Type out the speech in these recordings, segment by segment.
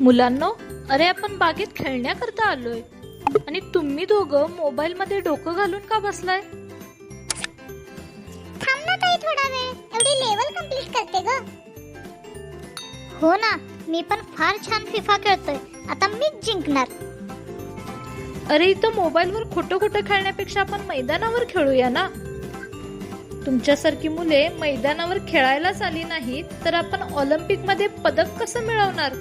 मुलांनो अरे आपण बागेत खेळण्याकरता आलोय. आणि तुम्ही दोघं मोबाईल मध्ये डोकं घालून का बसलाय? थांब ना ताई थोडा वेळ. एवढी लेवल कंप्लीट करते ग. हो ना मी पण फार छान फिफा खेळतोय. आता मीच जिंकणार. अरे इथं मोबाईलवर खोटं खोटं खेळण्यापेक्षा आपण मैदानावर खेळूया ना? तुमच्यासारखी मुले मैदानावर खेळायलाच आली नाहीत तर आपण ऑलिम्पिकमध्ये पदक कसं मिळवणार?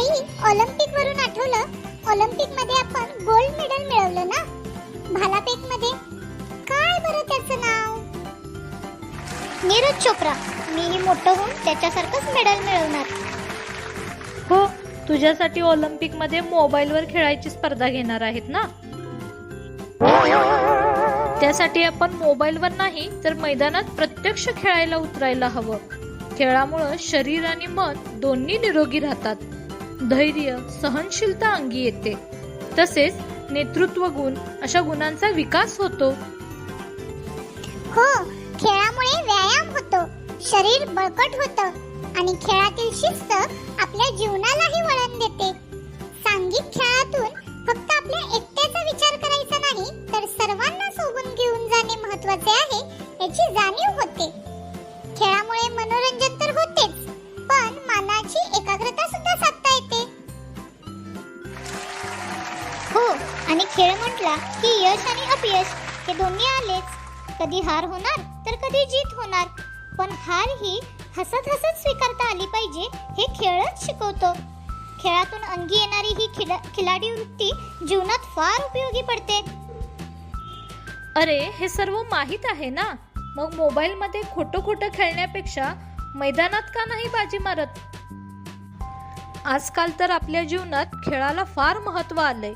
ताई ऑलिम्पिक वरून आठवलं ऑलिम्पिकमध्ये आपण गोल्ड मेडल मिळवलं ना? भालाफेकमध्ये काय बरं त्याचं नाव? नीरज चोप्रा. मीही मोठं होऊन त्याच्यासारखंच मेडल मिळवणार. हो तुझ्यासाठी ऑलिम्पिकमध्ये मोबाईलवर खेळायची स्पर्धा घेणार आहेत ना? त्यासाठी आपण मोबाईलवर नाही तर मैदानात प्रत्यक्ष खेळायला उतरायला हवं. खेळामुळं शरीर आणि मन दोन्ही निरोगी राहतात. धैर्य सहनशीलता अंगी येते. तसेच नेतृत्व गुण अशा गुणांचा विकास होतो. हो खेळामुळे व्यायाम होतो. शरीर बळकट होतं आणि खेळातील शिस्त आपल्या जीवनालाही वळण देते. सांघिक खेळातून फक्त आपल्या एकट्याचा विचार करायचा नाही तर सर्वांना सोबत घेऊन जाणे महत्त्वाचे आहे याची जाणीव होते. खेळ म्हटला की यश आणि अपयश हे दोन्ही आलेच. कधी हार होणार तर कधी जीत होणार. पण हार ही हसत हसत स्वीकारता आली पाहिजे हे खेळच शिकवतो. खेळातून अंगी येणारी ही खिला खिलाडी वृत्ती जीवनात फार उपयोगी पडते. अरे हे सर्व माहीत आहे ना? मग मोबाईल मध्ये खोटं खोटं खेळण्यापेक्षा मैदानात का नाही बाजी मारत? आजकाल तर आपल्या जीवनात खेळाला फार महत्त्व आलंय.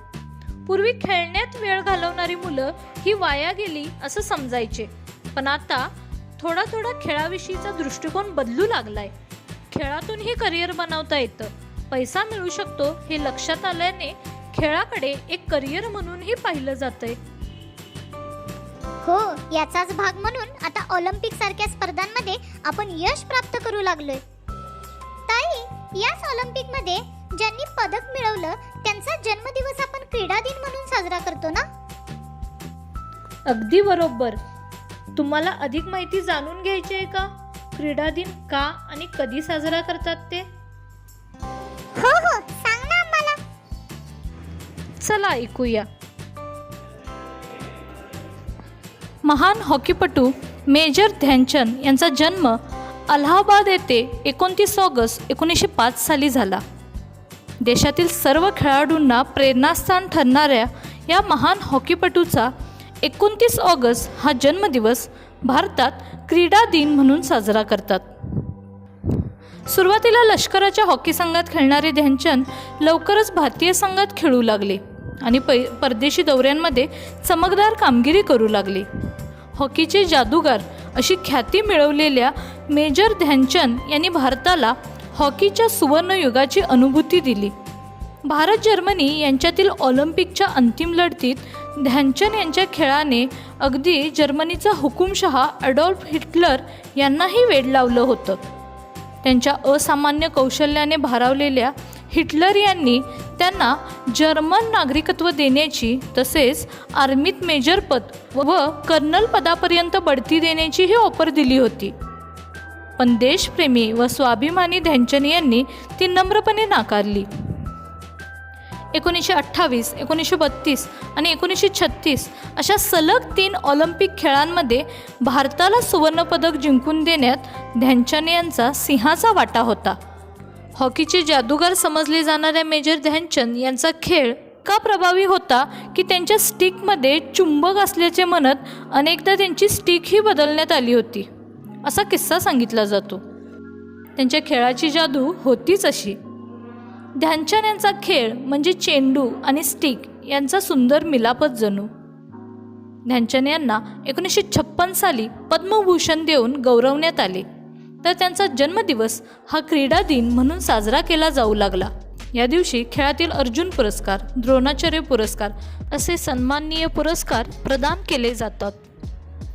पूर्वी खेळण्यात वेळ घालवणारी मुलं ही वाया गेली असं समजायचे. पण आता थोडा थोडा खेळाविषयीचा दृष्टिकोन बदलू लागलाय. खेळातूनही करिअर बनवता येतं. पैसा मिळू शकतो हे लक्षात आल्याने खेळाकडे एक करिअर म्हणूनही पाहिलं जातंय. हो याचाच भाग म्हणून आता ऑलिम्पिक सारख्या स्पर्धांमध्ये आपण यश प्राप्त करू लागलोय. ताई याच ऑलिम्पिकमध्ये ज्यांनी पदक मिळवलं त्यांचा जन्मदिवस आपण क्रीडा दिन म्हणून साजरा करतो ना? अगदी बरोबर. तुम्हाला अधिक माहिती जाणून घ्यायची आहे का? क्रीडा दिन का आणि कधी साजरा करतात ते? हो हो. सांग ना आम्हाला. चला ऐकूया. महान हॉकीपटू मेजर ध्यानचंद यांचा जन्म अलाहाबाद येथे एकोणतीस ऑगस्ट एकोणीसशे पाच साली झाला. देशातील सर्व खेळाडूंना प्रेरणास्थान ठरणाऱ्या या महान हॉकीपटूचा एकोणतीस ऑगस्ट हा जन्मदिवस भारतात क्रीडा दिन म्हणून साजरा करतात. सुरुवातीला लष्कराच्या हॉकी संघात खेळणारे ध्यानचंद लवकरच भारतीय संघात खेळू लागले आणि पै परदेशी दौऱ्यांमध्ये चमकदार कामगिरी करू लागले. हॉकीचे जादूगार अशी ख्याती मिळवलेल्या मेजर ध्यानचंद यांनी भारताला हॉकीच्या सुवर्णयुगाची अनुभूती दिली. भारत जर्मनी यांच्यातील ऑलिम्पिकच्या अंतिम लढतीत ध्यानचंद यांच्या खेळाने अगदी जर्मनीचा हुकुमशहा अडॉल्फ हिटलर यांनाही वेड लावलं होतं. त्यांच्या असामान्य कौशल्याने भारावलेल्या हिटलर यांनी त्यांना जर्मन नागरिकत्व देण्याची तसेच आर्मीत मेजरपद व कर्नल पदापर्यंत बढती देण्याचीही ऑफर दिली होती. पण देशप्रेमी व स्वाभिमानी ध्यानचंद यांनी ती नम्रपणे नाकारली. एकोणीसशे अठ्ठावीस एकोणीसशे बत्तीस आणि एकोणीसशे छत्तीस अशा सलग तीन ऑलिम्पिक खेळांमध्ये भारताला सुवर्णपदक जिंकून देण्यात ध्यानचंद यांचा सिंहाचा वाटा होता. हॉकीचे जादूगार समजले जाणाऱ्या मेजर ध्यानचंद यांचा खेळ का प्रभावी होता की त्यांच्या स्टिकमध्ये चुंबक असल्याचे म्हणत अनेकदा त्यांची स्टिकही बदलण्यात आली होती. असा किस्सा सांगितला जातो. त्यांच्या खेळाची जादू होतीच अशी. ध्यानचंद यांचा खेळ म्हणजे चेंडू आणि स्टिक यांचा सुंदर मिलापच जणू. ध्यानचंद यांना एकोणीसशे छप्पन साली पद्मभूषण देऊन गौरवण्यात आले. तर त्यांचा जन्मदिवस हा क्रीडा दिन म्हणून साजरा केला जाऊ लागला. या दिवशी खेळातील अर्जुन पुरस्कार द्रोणाचार्य पुरस्कार असे सन्माननीय पुरस्कार प्रदान केले जातात.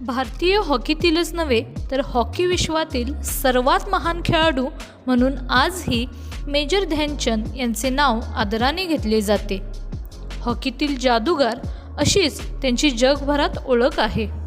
भारतीय हॉकीतीलच नव्हे तर हॉकी विश्वातील सर्वात महान खेळाडू म्हणून आजही मेजर ध्यानचंद यांचे नाव आदराने घेतले जाते. हॉकीतील जादूगार अशीच त्यांची जगभरात ओळख आहे.